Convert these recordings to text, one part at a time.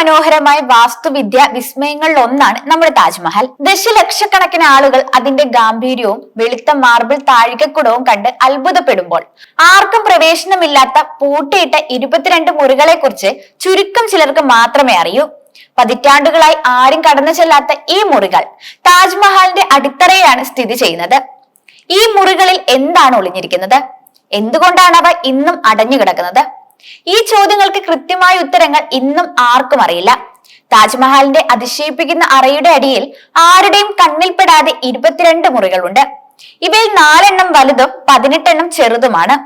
മനോഹരമായ വാസ്തുവിദ്യ വിസ്മയങ്ങളിൽ ഒന്നാണ് നമ്മുടെ താജ്മഹൽ. ദശലക്ഷക്കണക്കിന് ആളുകൾ അതിന്റെ ഗാംഭീര്യവും വെളുത്ത മാർബിൾ താഴികക്കുടവും കണ്ട് അത്ഭുതപ്പെടുമ്പോൾ ആർക്കും പ്രവേശനമില്ലാത്ത പൂട്ടിയിട്ട ഇരുപത്തിരണ്ട് മുറികളെ കുറിച്ച് ചുരുക്കം ചിലർക്ക് മാത്രമേ അറിയൂ. പതിറ്റാണ്ടുകളായി ആരും കടന്നു ചെല്ലാത്ത ഈ മുറികൾ താജ്മഹലിന്റെ അടിത്തറയാണ് സ്ഥിതി ചെയ്യുന്നത്. ഈ മുറികളിൽ എന്താണ് ഒളിഞ്ഞിരിക്കുന്നത്? എന്തുകൊണ്ടാണ് അവ ഇന്നും അടഞ്ഞു കിടക്കുന്നത് ഈ ചോദ്യങ്ങൾക്ക് കൃത്യമായ ഉത്തരങ്ങൾ ഇന്നും ആർക്കും അറിയില്ല. താജ്മഹലിന്റെ അതിശയിപ്പിക്കുന്ന അറയുടെ അടിയിൽ ആരുടെയും കണ്ണിൽപ്പെടാതെ ഇരുപത്തിരണ്ട് മുറികളുണ്ട്. ഇവയിൽ നാലെണ്ണം വലുതും പതിനെട്ടെണ്ണം ചെറുതുമാണ്.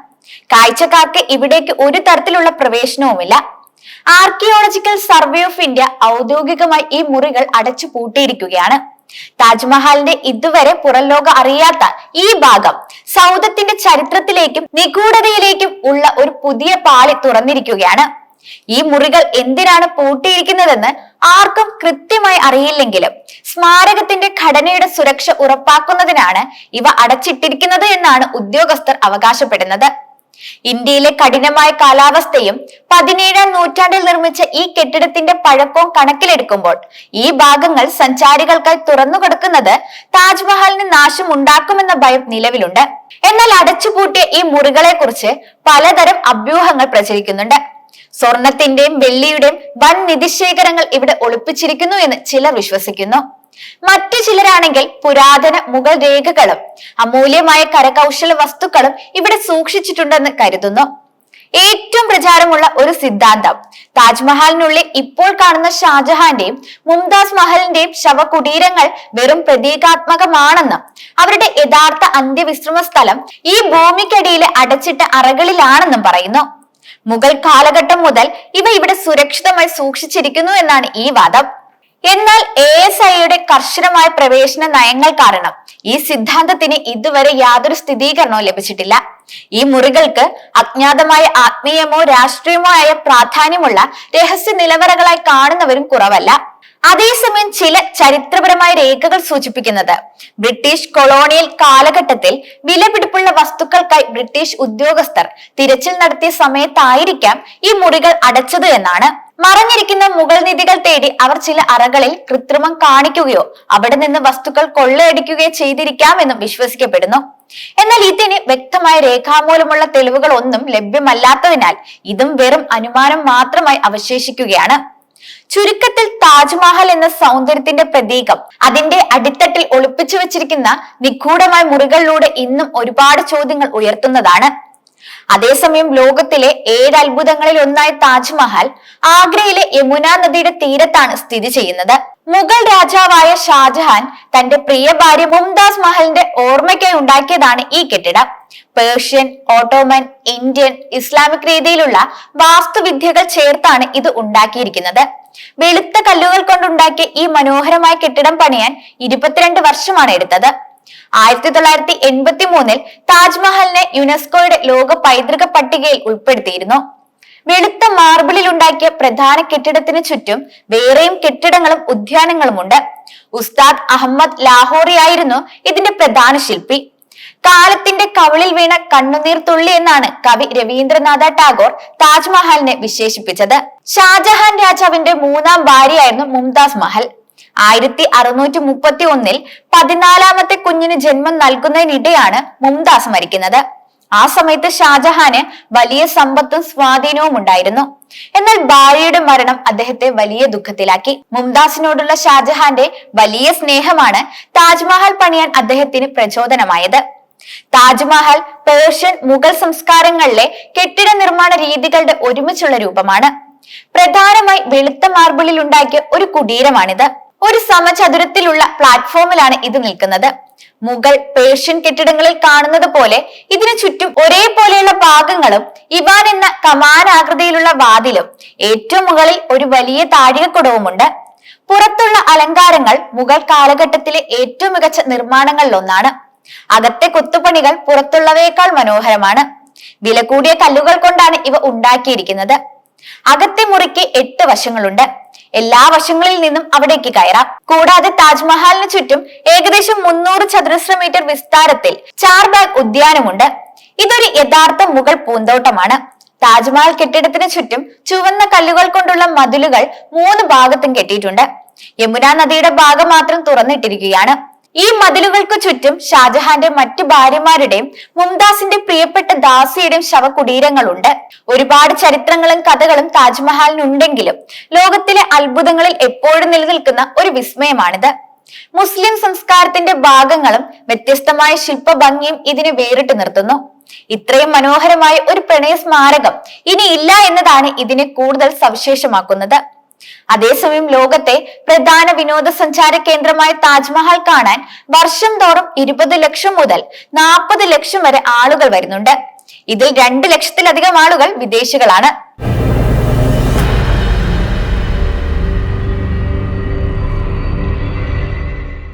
കാഴ്ചക്കാർക്ക് ഇവിടേക്ക് ഒരു തരത്തിലുള്ള പ്രവേശനവുമില്ല. ആർക്കിയോളജിക്കൽ സർവേ ഓഫ് ഇന്ത്യ ഔദ്യോഗികമായി ഈ മുറികൾ അടച്ചു പൂട്ടിയിരിക്കുകയാണ് താജ്മഹലിന്റെ ഇതുവരെ പുറം ലോകം അറിയാത്ത ഈ ഭാഗം സൗദത്തിന്റെ ചരിത്രത്തിലേക്കും നിഗൂഢതയിലേക്കും ഉള്ള ഒരു പുതിയ പാളി തുറന്നിരിക്കുകയാണ്. ഈ മുറികൾ എന്തിനാണ് പൂട്ടിയിരിക്കുന്നതെന്ന് ആർക്കും കൃത്യമായി അറിയില്ലെങ്കിലും സ്മാരകത്തിന്റെ ഘടനയുടെ സുരക്ഷ ഉറപ്പാക്കുന്നതിനാണ് ഇവ അടച്ചിട്ടിരിക്കുന്നത് എന്നാണ് ഉദ്യോഗസ്ഥർ അവകാശപ്പെടുന്നത്. ഇന്ത്യയിലെ കഠിനമായ കാലാവസ്ഥയും പതിനേഴാം നൂറ്റാണ്ടിൽ നിർമ്മിച്ച ഈ കെട്ടിടത്തിന്റെ പഴക്കവും കണക്കിലെടുക്കുമ്പോൾ ഈ ഭാഗങ്ങൾ സഞ്ചാരികൾക്കായി തുറന്നു കൊടുക്കുന്നത് താജ്മഹലിന് നാശം ഉണ്ടാക്കുമെന്ന ഭയം നിലവിലുണ്ട്. എന്നാൽ അടച്ചുപൂട്ടിയ ഈ മുറികളെ കുറിച്ച് പലതരം അഭ്യൂഹങ്ങൾ പ്രചരിക്കുന്നുണ്ട്. സ്വർണത്തിന്റെയും വെള്ളിയുടെയും വൻ നിധിശേഖരങ്ങൾ ഇവിടെ ഒളിപ്പിച്ചിരിക്കുന്നു എന്ന് ചിലർ വിശ്വസിക്കുന്നു. മറ്റു ചിലരാണെങ്കിൽ പുരാതന മുഗൾ രേഖകളും അമൂല്യമായ കരകൗശല വസ്തുക്കളും ഇവിടെ സൂക്ഷിച്ചിട്ടുണ്ടെന്ന് കരുതുന്നു. ഏറ്റവും പ്രചാരമുള്ള ഒരു സിദ്ധാന്തം താജ്മഹലിനുള്ളിൽ ഇപ്പോൾ കാണുന്ന ഷാജഹാന്റെയും മുംതാസ് മഹലിന്റെയും ശവകുടീരങ്ങൾ വെറും പ്രതീകാത്മകമാണെന്നും അവരുടെ യഥാർത്ഥ അന്ത്യവിശ്രമ സ്ഥലം ഈ ഭൂമിക്കടിയിലെ അടച്ചിട്ട അറകളിലാണെന്നും പറയുന്നു. മുഗൾ കാലഘട്ടം മുതൽ ഇവ ഇവിടെ സുരക്ഷിതമായി സൂക്ഷിച്ചിരിക്കുന്നു എന്നാണ് ഈ വാദം. എന്നാൽ എ എസ് ഐയുടെ കർശനമായ പ്രവേശന നയങ്ങൾ കാരണം ഈ സിദ്ധാന്തത്തിന് ഇതുവരെ യാതൊരു സ്ഥിരീകരണവും ലഭിച്ചിട്ടില്ല. ഈ മുറികൾക്ക് അജ്ഞാതമായ ആത്മീയമോ രാഷ്ട്രീയമോ ആയ പ്രാധാന്യമുള്ള രഹസ്യ നിലവറകളായി കാണുന്നവരും കുറവല്ല. അതേസമയം ചില ചരിത്രപരമായ രേഖകൾ സൂചിപ്പിക്കുന്നത്. ബ്രിട്ടീഷ് കൊളോണിയൽ കാലഘട്ടത്തിൽ വിലപിടിപ്പുള്ള വസ്തുക്കൾക്കായി ബ്രിട്ടീഷ് ഉദ്യോഗസ്ഥർ തിരച്ചിൽ നടത്തിയ സമയത്തായിരിക്കാം ഈ മുറികൾ അടച്ചത് എന്നാണ്. മറഞ്ഞിരിക്കുന്ന മുഗൾ നിധികൾ തേടി അവർ ചില അറകളിൽ കൃത്രിമം കാണിക്കുകയോ അവിടെ നിന്ന് വസ്തുക്കൾ കൊള്ളയടിക്കുകയോ ചെയ്തിരിക്കാമെന്നും വിശ്വസിക്കപ്പെടുന്നു. എന്നാൽ ഇതിന് വ്യക്തമായ രേഖാമൂലമുള്ള തെളിവുകൾ ഒന്നും ലഭ്യമല്ലാത്തതിനാൽ ഇതും വെറും അനുമാനം മാത്രമായി അവശേഷിക്കുകയാണ്. ചുരുക്കത്തിൽ താജ്മഹൽ എന്ന സൗന്ദര്യത്തിന്റെ പ്രതീകം. അതിന്റെ അടിത്തട്ടിൽ ഒളിപ്പിച്ചു വെച്ചിരിക്കുന്ന നിഗൂഢമായ മുറികളിലൂടെ ഇന്നും ഒരുപാട് ചോദ്യങ്ങൾ ഉയർത്തുന്നതാണ്. അതേസമയം ലോകത്തിലെ ഏഴ് അത്ഭുതങ്ങളിൽ ഒന്നായ താജ്മഹൽ ആഗ്രയിലെ യമുന നദിയുടെ തീരത്താണ് സ്ഥിതി ചെയ്യുന്നത്. മുഗൾ രാജാവായ ഷാജഹാൻ തന്റെ പ്രിയ ഭാര്യ മുംതാസ് മഹലിന്റെ ഓർമ്മയ്ക്കായി ഉണ്ടാക്കിയതാണ് ഈ കെട്ടിടം. പേർഷ്യൻ ഓട്ടോമൻ ഇന്ത്യൻ ഇസ്ലാമിക് രീതിയിലുള്ള വാസ്തുവിദ്യകൾ ചേർത്താണ് ഇത് ഉണ്ടാക്കിയിരിക്കുന്നത്. വെളുത്ത കല്ലുകൾ കൊണ്ടുണ്ടാക്കിയ ഈ മനോഹരമായ കെട്ടിടം പണിയാൻ ഇരുപത്തിരണ്ട് വർഷമാണ് എടുത്തത്. ആയിരത്തി തൊള്ളായിരത്തി എൺപത്തി മൂന്നിൽ താജ്മഹലിനെ യുനെസ്കോയുടെ ലോക പൈതൃക പട്ടികയിൽ ഉൾപ്പെടുത്തിയിരുന്നു. വെളുത്ത മാർബിളിൽ ഉണ്ടാക്കിയ പ്രധാന കെട്ടിടത്തിന് ചുറ്റും വേറെയും കെട്ടിടങ്ങളും ഉദ്യാനങ്ങളും ഉണ്ട് ഉസ്താദ് അഹമ്മദ് ലാഹോറി ആയിരുന്നു ഇതിന്റെ പ്രധാന ശില്പി. കാലത്തിന്റെ കവിളിൽ വീണ കണ്ണുനീർ തുള്ളി എന്നാണ് കവി രവീന്ദ്രനാഥ ടാഗോർ താജ്മഹലിനെ വിശേഷിപ്പിച്ചത്. ഷാജഹാൻ രാജാവിന്റെ മൂന്നാം ഭാര്യയായിരുന്നു മുംതാസ് മഹൽ. ആയിരത്തി അറുന്നൂറ്റി മുപ്പത്തി ഒന്നിൽ പതിനാലാമത്തെ കുഞ്ഞിന് ജന്മം നൽകുന്നതിനിടെയാണ് മുംതാസ് മരിക്കുന്നത്. ആ സമയത്ത് ഷാജഹാന് വലിയ സമ്പത്തും സ്വാധീനവും ഉണ്ടായിരുന്നു. എന്നാൽ ഭാര്യയുടെ മരണം അദ്ദേഹത്തെ വലിയ ദുഃഖത്തിലാക്കി. മുംതാസിനോടുള്ള ഷാജഹാന്റെ വലിയ സ്നേഹമാണ് താജ്മഹൽ പണിയാൻ അദ്ദേഹത്തിന് പ്രചോദനമായത്. താജ്മഹൽ പേർഷ്യൻ മുഗൾ സംസ്കാരങ്ങളിലെ കെട്ടിട നിർമ്മാണ രീതികളുടെ ഒരുമിച്ചുള്ള രൂപമാണ്. പ്രധാനമായി വെളുത്ത മാർബിളിൽ ഉണ്ടാക്കിയ ഒരു കുടീരമാണിത്. ഒരു സമചതുരത്തിലുള്ള പ്ലാറ്റ്ഫോമിലാണ് ഇത് നിൽക്കുന്നത്. മുഗൾ പേർഷ്യൻ കെട്ടിടങ്ങളിൽ കാണുന്നത് പോലെ ഇതിനു ചുറ്റും ഒരേപോലെയുള്ള ഭാഗങ്ങളും ഇവാൻ എന്ന കമാനാകൃതിയിലുള്ള വാതിലും ഏറ്റവും മുകളിൽ ഒരു വലിയ താഴികക്കുടവുമുണ്ട്. പുറത്തുള്ള അലങ്കാരങ്ങൾ മുഗൾ കാലഘട്ടത്തിലെ ഏറ്റവും മികച്ച നിർമ്മാണങ്ങളിലൊന്നാണ്. അകത്തെ കൊത്തുപണികൾ പുറത്തുള്ളവയേക്കാൾ മനോഹരമാണ്. വില കൂടിയ കല്ലുകൾ കൊണ്ടാണ് ഇവ ഉണ്ടാക്കിയിരിക്കുന്നത്. അകത്തെ മുറിക്ക് എട്ട് വശങ്ങളുണ്ട്. എല്ലാ വശങ്ങളിൽ നിന്നും അവിടേക്ക് കയറാം. കൂടാതെ താജ്മഹലിന് ചുറ്റും ഏകദേശം മുന്നൂറ് ചതുരശ്ര മീറ്റർ വിസ്താരത്തിൽ ചാർബാഗ് ഉദ്യാനമുണ്ട്. ഇതൊരു യഥാർത്ഥ മുഗൾ പൂന്തോട്ടമാണ്. താജ്മഹൽ കെട്ടിടത്തിന് ചുറ്റും ചുവന്ന കല്ലുകൾ കൊണ്ടുള്ള മതിലുകൾ മൂന്ന് ഭാഗത്തും കെട്ടിയിട്ടുണ്ട്. യമുന നദിയുടെ ഭാഗം മാത്രം തുറന്നിട്ടിരിക്കുകയാണ്. ഈ മതിലുകൾക്ക് ചുറ്റും ഷാജഹാന്റെ മറ്റു ഭാര്യമാരുടെയും മുംതാസിന്റെ പ്രിയപ്പെട്ട ദാസിയുടെയും ശവകുടീരങ്ങളുണ്ട്. ഒരുപാട് ചരിത്രങ്ങളും കഥകളും താജ്മഹാലിനുണ്ടെങ്കിലും ലോകത്തിലെ അത്ഭുതങ്ങളിൽ എപ്പോഴും നിലനിൽക്കുന്ന ഒരു വിസ്മയമാണിത്. മുസ്ലിം സംസ്കാരത്തിന്റെ ഭാഗങ്ങളും വ്യത്യസ്തമായ ശില്പഭംഗിയും ഇതിനെ വേറിട്ട് നിർത്തുന്നു. ഇത്രയും മനോഹരമായ ഒരു പ്രണയ സ്മാരകം ഇനി ഇല്ല എന്നതാണ് ഇതിനെ കൂടുതൽ സവിശേഷമാക്കുന്നത്. അതേസമയം ലോകത്തെ പ്രധാന വിനോദസഞ്ചാര കേന്ദ്രമായ താജ്മഹൽ കാണാൻ വർഷം തോറും ഇരുപത് ലക്ഷം മുതൽ നാൽപ്പത് ലക്ഷം വരെ ആളുകൾ വരുന്നുണ്ട്. ഇതിൽ രണ്ട് ലക്ഷത്തിലധികം ആളുകൾ വിദേശികളാണ്.